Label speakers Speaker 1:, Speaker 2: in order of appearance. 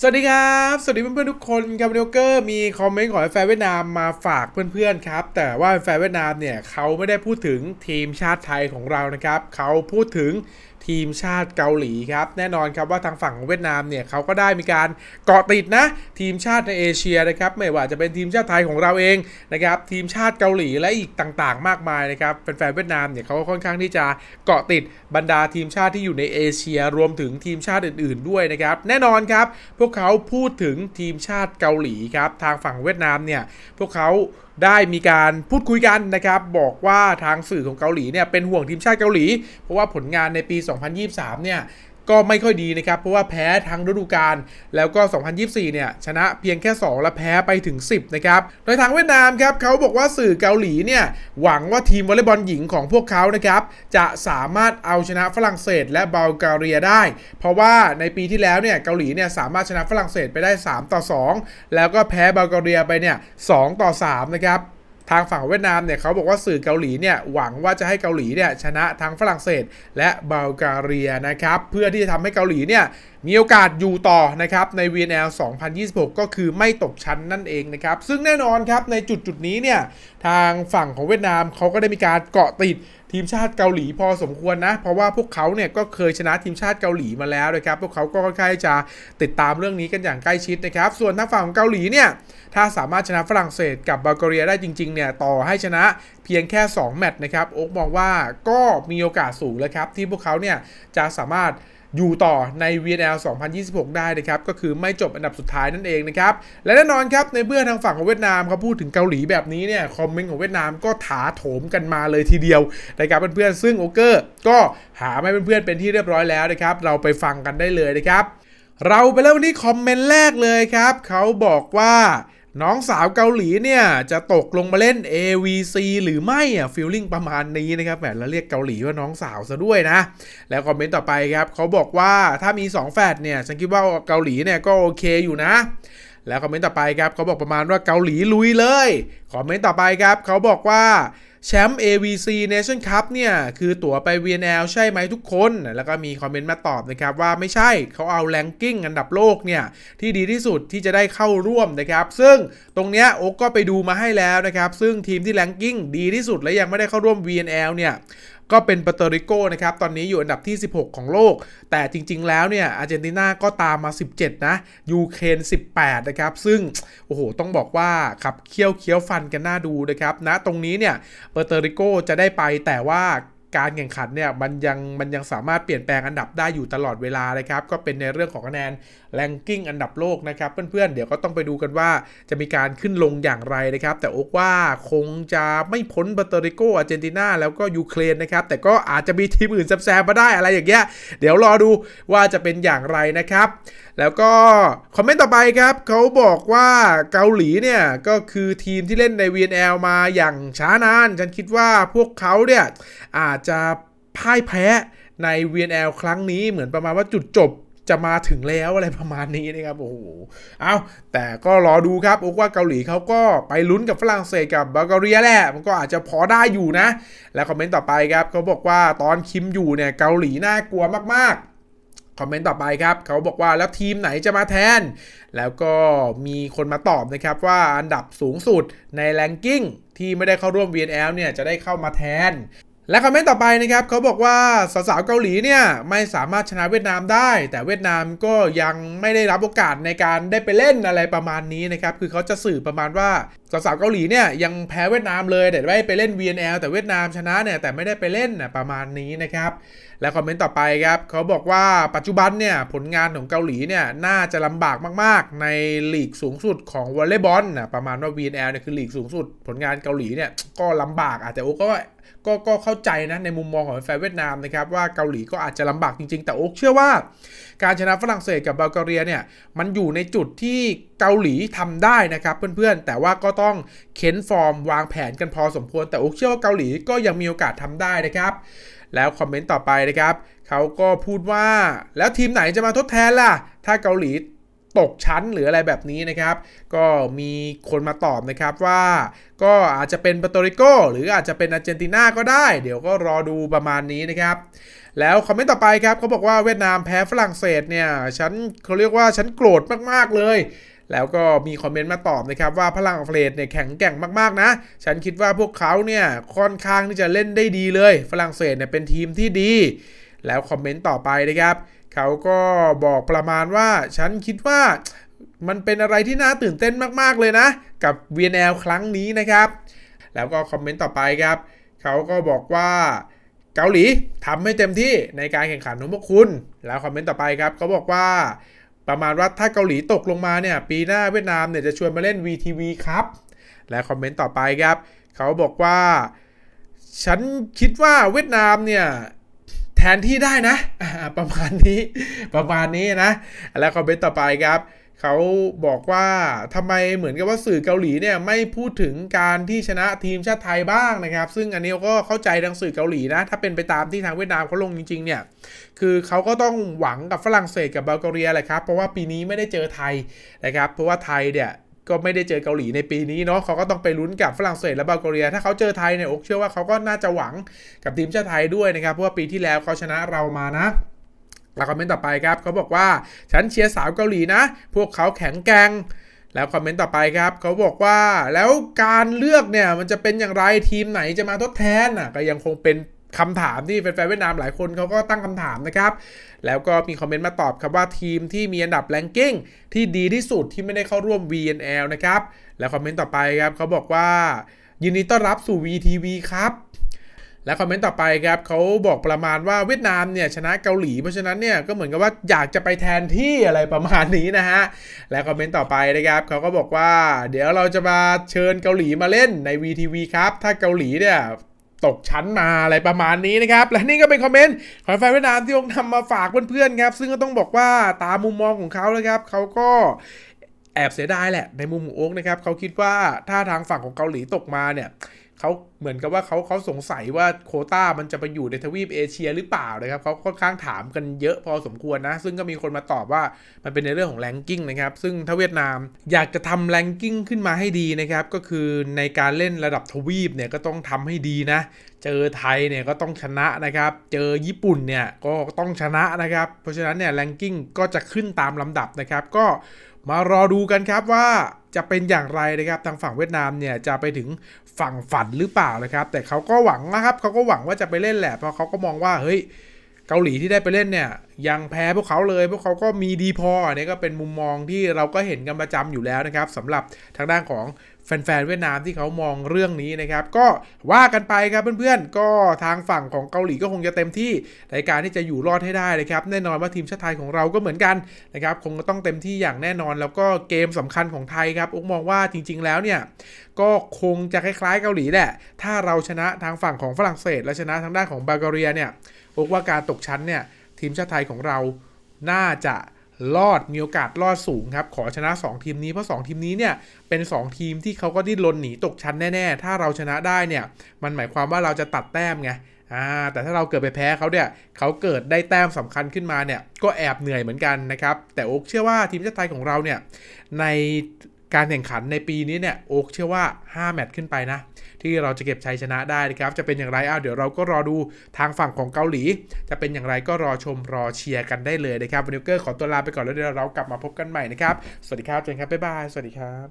Speaker 1: สวัสดีครับ สวัสดีเพื่อนๆทุกคนครับวันนี้เกอร์มีคอมเมนต์ของแฟนเวียดนามมาฝากเพื่อนๆครับ แต่ว่าแฟนเวียดนามเนี่ยเขาไม่ได้พูดถึงทีมชาติไทยของเรานะครับ เขาพูดถึงทีมชาติเกาหลีครับ แน่นอนครับว่าทางฝั่งของเวียดนามเนี่ยเขาก็ได้มีการเกาะติดนะ ทีมชาติในเอเชียนะครับ ไม่ว่าจะเป็นทีมชาติไทยของเราเองนะครับ ทีมชาติเกาหลีและอีกต่างๆ มากมายนะครับแฟนๆเวียดนามเนี่ยเขาก็ค่อนข้างที่จะเกาะติดบรรดาทีมชาติที่อยู่ในเอเชีย รวมถึงทีมชาติอื่น ๆ ด้วยนะครับ แน่นอนครับ พวกเขาพูดถึงทีมชาติเกาหลีครับทางฝั่งเวียดนามเนี่ยพวกเขาได้มีการพูดคุยกันนะครับ บอกว่าทางสื่อของเกาหลีเนี่ยเป็นห่วงทีมชาติเกาหลี เพราะว่าผลงานในปี2023 เนี่ยก็ไม่ค่อยดีนะครับ เพราะว่าแพ้ทั้งฤดูกาลแล้วก็ 2024 เนี่ย ชนะเพียงแค่ 2 และแพ้ไปถึง 10 นะครับ โดยทางเวียดนามครับเขาบอกว่าสื่อเกาหลีเนี่ย หวังว่าทีมวอลเลย์บอลหญิงของพวกเขานะครับ จะสามารถเอาชนะฝรั่งเศสและบัลแกเรียได้ เพราะว่าในปีที่แล้วเนี่ยเกาหลีเนี่ยสามารถชนะฝรั่งเศสไปได้ 3 ต่อ 2 แล้วก็แพ้บัลแกเรียไปเนี่ย 2 ต่อ 3 นะครับ ทางฝั่งเวียดนามเนี่ยเขาบอกว่าสื่อเกาหลีเนี่ยหวังว่าจะให้เกาหลีเนี่ยชนะทั้งฝรั่งเศสและบัลการียนะครับ เพื่อที่จะทำให้เกาหลีเนี่ยมีโอกาสอยู่ต่อนะครับใน VNL 2026 ก็คือไม่ตกชั้นนั่นเองนะครับ ซึ่งแน่นอนครับในจุดจุดนี้เนี่ยทางฝั่งของเวียดนามเขาก็ได้มีการเกาะติดทีมชาติเกาหลีพอสมควรนะ เพราะว่าพวกเขาเนี่ยก็เคยชนะทีมชาติเกาหลีมาแล้วนะครับ พวกเขาก็ค่อนข้างจะติดตามเรื่องนี้กันอย่างใกล้ชิดนะครับ ส่วนทางฝั่งของเกาหลีเนี่ยถ้าสามารถชนะฝรั่งเศสกับบัลแกเรียได้จริงๆเนี่ยต่อให้ชนะเพียงแค่ 2 แมตช์นะครับโอ๊กมองว่าก็มีโอกาสสูงแล้วครับที่พวกเขาเนี่ยจะสามารถอยู่ต่อใน VNL 2026 ได้นะครับ ก็คือไม่จบอันดับสุดท้ายนั่นเองนะครับ และแน่นอนครับ ในเมื่อทางฝั่งของเวียดนามเขาพูดถึงเกาหลีแบบนี้เนี่ย คอมเมนต์ของเวียดนามก็ถาโถมกันมาเลยทีเดียวนะครับเพื่อนๆซึ่งโอเกอร์ก็หาไม่เพื่อนๆเป็นที่เรียบร้อยแล้วนะครับ เราไปฟังกันได้เลยนะครับ เราไปเริ่มที่คอมเมนต์แรกเลยครับเขาบอกว่า น้องสาวเกาหลีเนี่ย จะตกลงมาเล่น AVC หรือไม่อะฟีลลิ่งประมาณนี้นะครับแหมแล้วเรียกเกาหลีว่าน้องสาวซะด้วยนะ แล้วคอมเมนต์ต่อไปครับเขาบอกว่าถ้ามี 2แฝดเนี่ยฉันคิดว่าเกาหลีเนี่ยก็โอเคอยู่นะ แล้วคอมเมนต์ต่อไปครับเขาบอกประมาณว่าเกาหลีลุยเลย คอมเมนต์ต่อไปครับเขาบอกว่า แชมป์ AVC Nation Cup เนี่ย คือตั๋วไป VNL ใช่ไหมทุกคน แล้วก็มีคอมเมนต์มาตอบนะครับ ว่าไม่ใช่เขาเอาแรงกิ้งอันดับโลกเนี่ย ที่ดีที่สุดที่จะได้เข้าร่วมนะครับ ซึ่งตรงเนี้ยโอ๊กก็ไปดูมาให้แล้วนะครับ ซึ่งทีมที่แรงกิ้งดีที่สุดและยังไม่ได้เข้าร่วม VNL เนี่ย ก็เป็นปาเตริโกนะครับ ตอนนี้อยู่อันดับที่ 16 ของโลก แต่จริง ๆ แล้วเนี่ยอาร์เจนตินาก็ตามมา 17 นะ ยูเครน 18 นะครับ ซึ่ง โอ้โห ต้องบอกว่าขับเคี้ยวเคี้ยวฟันกันน่าดูนะครับนะตรงนี้เนี่ยปาเตริโกจะได้ไปแต่ว่า การแข่งขันเนี่ยมันยังมันยังสามารถเปลี่ยนแปลงอันดับได้อยู่ตลอดเวลานะครับ ก็เป็นในเรื่องของคะแนนแรงกิ้งอันดับโลกนะครับ เพื่อนๆ เดี๋ยวก็ต้องไปดูกันว่าจะมีการขึ้นลงอย่างไรนะครับ แต่โอกว่าคงจะไม่พ้นปาเตอริโกอาร์เจนตินาแล้วก็ยูเครนนะครับ แต่ก็อาจจะมีทีมอื่นแซมมาได้อะไรอย่างเงี้ยเดี๋ยวรอดูว่าจะเป็นอย่างไรนะครับ แล้วก็คอมเมนต์ต่อไปครับเขาบอกว่าเกาหลีเนี่ยก็คือทีมที่เล่นใน VNL มาอย่างช้านาน ฉันคิดว่าพวกเขาเนี่ยอาจจะพ่ายแพ้ใน VNL ครั้งนี้เหมือนประมาณว่าจุดจบจะมาถึงแล้วอะไรประมาณนี้นะครับโอ้โห เอาแต่ก็รอดูครับอกว่าเกาหลีเขาก็ไปลุ้นกับฝรั่งเศสกับบัลแกเรียแหละ มันก็อาจจะพอได้อยู่นะ แล้วคอมเมนต์ต่อไปครับเขาบอกว่าตอนคิมอยู่เนี่ยเกาหลีน่ากลัวมากๆคอมเมนต์ต่อไปครับเขาบอกว่าแล้วทีมไหนจะมาแทน แล้วก็มีคนมาตอบนะครับว่าอันดับสูงสุดในแรงกิ้งที่ไม่ได้เข้าร่วม VNL เนี่ยจะได้เข้ามาแทน และคอมเมนต์ต่อไปนะครับเขาบอกว่าสาวๆเกาหลีเนี่ยไม่สามารถชนะเวียดนามได้ แต่เวียดนามก็ยังไม่ได้รับโอกาสในการได้ไปเล่นอะไรประมาณนี้นะครับคือเขาจะสื่อประมาณว่าสาวๆเกาหลีเนี่ยยังแพ้เวียดนามเลยแต่ได้ไปเล่น VNL แต่เวียดนามชนะเนี่ยแต่ไม่ได้ไปเล่นนะประมาณนี้นะครับและคอมเมนต์ต่อไปครับเขาบอกว่าปัจจุบันเนี่ยผลงานของเกาหลีเนี่ยน่าจะลำบากมากๆ ในลีกสูงสุดของวอลเลย์บอลนะประมาณว่า VNL เนี่ยคือลีกสูงสุด ผลงานเกาหลีเนี่ยก็ลำบากอาจจะโอ้ก็ ก็ก็เข้าใจนะในมุมมองของแฟนเวียดนามนะครับว่าเกาหลีก็อาจจะลำบากจริง ๆ แต่โอ๊กเชื่อว่า การชนะฝรั่งเศสกับบัลแกเรียเนี่ยมันอยู่ในจุดที่เกาหลีทำได้นะครับเพื่อนๆ แต่ว่าก็ต้องเค้นฟอร์มวางแผนกันพอสมควร แต่โอ๊กเชื่อว่าเกาหลีก็ยังมีโอกาสทำได้นะครับ แล้วคอมเมนต์ต่อไปนะครับเขาก็พูดว่าแล้วทีมไหนจะมาทดแทนล่ะ ถ้าเกาหลี ตกชั้นหรืออะไรแบบนี้นะครับ ก็มีคนมาตอบนะครับว่า ก็อาจจะเป็นปาโตริโกหรืออาจจะเป็นอาร์เจนตินาก็ได้ เดี๋ยวก็รอดูประมาณนี้นะครับแล้วคอมเมนต์ต่อไปครับเขาบอกว่าเวียดนามแพ้ฝรั่งเศสเนี่ยฉันเขาเรียกว่าฉันโกรธมากๆเลย แล้วก็มีคอมเมนต์มาตอบนะครับว่าพลังเฟรดเนี่ยแข็งแกร่งมากๆนะ ฉันคิดว่าพวกเขาเนี่ยค่อนข้างที่จะเล่นได้ดีเลย ฝรั่งเศสเนี่ยเป็นทีมที่ดี แล้วคอมเมนต์ต่อไปนะครับ เขาก็บอกประมาณว่าฉันคิดว่ามันเป็นอะไรที่น่าตื่นเต้นมากๆเลยนะ กับ VNL ครั้งนี้นะครับ แล้วก็คอมเมนต์ต่อไปครับ เขาก็บอกว่าเกาหลีทำให้เต็มที่ในการแข่งขันของพวกคุณ แล้วคอมเมนต์ต่อไปครับเขาบอกว่าประมาณว่าถ้าเกาหลีตกลงมาเนี่ย ปีหน้าเวียดนามเนี่ยจะชวนมาเล่น VTV ครับ และคอมเมนต์ต่อไปครับ เขาบอกว่า ฉันคิดว่าเวียดนามเนี่ย นที่ได้นะ ประมาณนี้ประมาณนี้นะ แล้วคอมเมนต์ต่อไปครับเขาบอกว่าทำไมเหมือนกับว่าสื่อเกาหลีเนี่ยไม่พูดถึงการที่ชนะทีมชาติไทยบ้างนะครับ ซึ่งอันนี้ก็เข้าใจทางสื่อเกาหลีนะ ถ้าเป็นไปตามที่ทางเวียดนามเขาลงจริง ๆ เนี่ย คือเขาก็ต้องหวังกับฝรั่งเศสกับบัลแกเรียแหละครับ เพราะว่าปีนี้ไม่ได้เจอไทยนะครับ เพราะว่าไทยเนี่ย ก็ไม่ได้เจอเกาหลีในปีนี้เนาะเขาก็ต้องไปลุ้นกับฝรั่งเศสและบัลแกเรีย ถ้าเขาเจอไทยเนี่ยอกเชื่อว่าเขาก็น่าจะหวังกับทีมชาติไทยด้วยนะครับเพราะว่าปีที่แล้วเขาชนะเรามานะแล้วคอมเมนต์ต่อไปครับเขาบอกว่าฉันเชียร์สาวเกาหลีนะ พวกเขาแข็งแกร่งแล้วคอมเมนต์ต่อไปครับเขาบอกว่าแล้วการเลือกเนี่ยมันจะเป็นอย่างไรทีมไหนจะมาทดแทนอะก็ยังคงเป็น คำถามที่แฟนๆเวียดนามหลายคนเขาก็ตั้งคำถามนะครับ แล้วก็มีคอมเมนต์มาตอบครับว่าทีมที่มีอันดับแรงกิ้งที่ดีที่สุดที่ไม่ได้เข้าร่วม VNL นะครับ แล้วคอมเมนต์ต่อไปครับเขาบอกว่า ยินดีต้อนรับสู่ VTV ครับและคอมเมนต์ต่อไปครับเขาบอกประมาณว่าเวียดนามเนี่ยชนะเกาหลีเพราะฉะนั้นเนี่ยก็เหมือนกับว่าอยากจะไปแทนที่อะไรประมาณนี้นะฮะและคอมเมนต์ต่อไปนะครับเขาก็บอกว่า เดี๋ยวเราจะมาเชิญเกาหลีมาเล่นใน VTV ครับ ถ้าเกาหลีเนี่ย ตกชั้นมาอะไรประมาณนี้นะครับ และนี่ก็เป็นคอมเมนต์ของแฟนเวียดนามที่ผมนำมาฝากเพื่อนๆครับ ซึ่งก็ต้องบอกว่าตามมุมมองของเขานะครับเขาก็แอบเสียดายแหละในมุมของโอ๊กนะครับเขาคิดว่าถ้าทางฝั่งของเกาหลีตกมาเนี่ย เขาเหมือนกับว่าเขาเขาสงสัยว่าโคต้ามันจะไปอยู่ในทวีปเอเชียหรือเปล่านะครับเขาค่อนข้างถามกันเยอะพอสมควรนะ ซึ่งก็มีคนมาตอบว่ามันเป็นในเรื่องของแรงกิ้งนะครับ ซึ่งถ้าเวียดนามอยากจะทำแรงกิ้งขึ้นมาให้ดีนะครับ ก็คือในการเล่นระดับทวีปเนี่ยก็ต้องทำให้ดีนะ เจอไทยเนี่ยก็ต้องชนะนะครับ เจอญี่ปุ่นเนี่ยก็ต้องชนะนะครับ เพราะฉะนั้นเนี่ยแรงกิ้งก็จะขึ้นตามลำดับนะครับ ก็ มารอดูกันครับว่าจะเป็นอย่างไรนะครับทางฝั่งเวียดนามเนี่ยจะไปถึงฝั่งฝันหรือเปล่านะครับ แต่เขาก็หวังนะครับเขาก็หวังว่าจะไปเล่นแหละเพราะเขาก็มองว่าเฮ้ยเกาหลีที่ได้ไปเล่นเนี่ยยังแพ้พวกเขาเลย พวกเขาก็มีดีพอเนี่ยก็เป็นมุมมองที่เราก็เห็นกันประจำอยู่แล้วนะครับสำหรับทางด้านของ แฟนๆเวียดนามที่เขามองเรื่องนี้นะครับ ก็ว่ากันไปครับเพื่อนๆ ก็ทางฝั่งของเกาหลีก็คงจะเต็มที่ในการที่จะอยู่รอดให้ได้นะครับ แน่นอนว่าทีมชาติไทยของเราก็เหมือนกันนะครับคงจะต้องเต็มที่อย่างแน่นอน แล้วก็เกมสำคัญของไทยครับอุ๊กมองว่าจริง ๆ แล้วเนี่ยก็คงจะคล้ายๆเกาหลีแหละ ถ้าเราชนะทางฝั่งของฝรั่งเศส และชนะทางด้านของบัลแกเรียเนี่ยบอกว่าการตกชั้นเนี่ยทีมชาติไทยของเราน่าจะ รอดมีโอกาสรอดสูงครับ ขอชนะ 2 ทีมนี้เพราะ 2 ทีมนี้เนี่ยเป็น 2 ทีมที่เขาก็ดิ้นรนหนีตกชั้นแน่ๆ ถ้าเราชนะได้เนี่ยมันหมายความว่าเราจะตัดแต้มไงอ่าแต่ถ้าเราเกิดไปแพ้เขาเนี่ยเขาเกิดได้แต้มสำคัญขึ้นมาเนี่ยก็แอบเหนื่อยเหมือนกันนะครับแต่โอ๊กเชื่อว่าทีมชาติไทยของเราเนี่ยใน การแข่งขันในปีนี้เนี่ยโอ๊กเชื่อว่า 5 แมตช์ขึ้นไปนะ ที่เราจะเก็บชัยชนะได้นะครับ จะเป็นอย่างไรอ้าวเดี๋ยวเราก็รอดูทางฝั่งของเกาหลี จะเป็นอย่างไรก็รอชมรอเชียร์กันได้เลยนะครับวันนี้เกอร์ขอตัวลาไปก่อนแล้วเดี๋ยวเรากลับมาพบกันใหม่นะครับ สวัสดีครับเจนครับบ๊ายบายสวัสดีครับ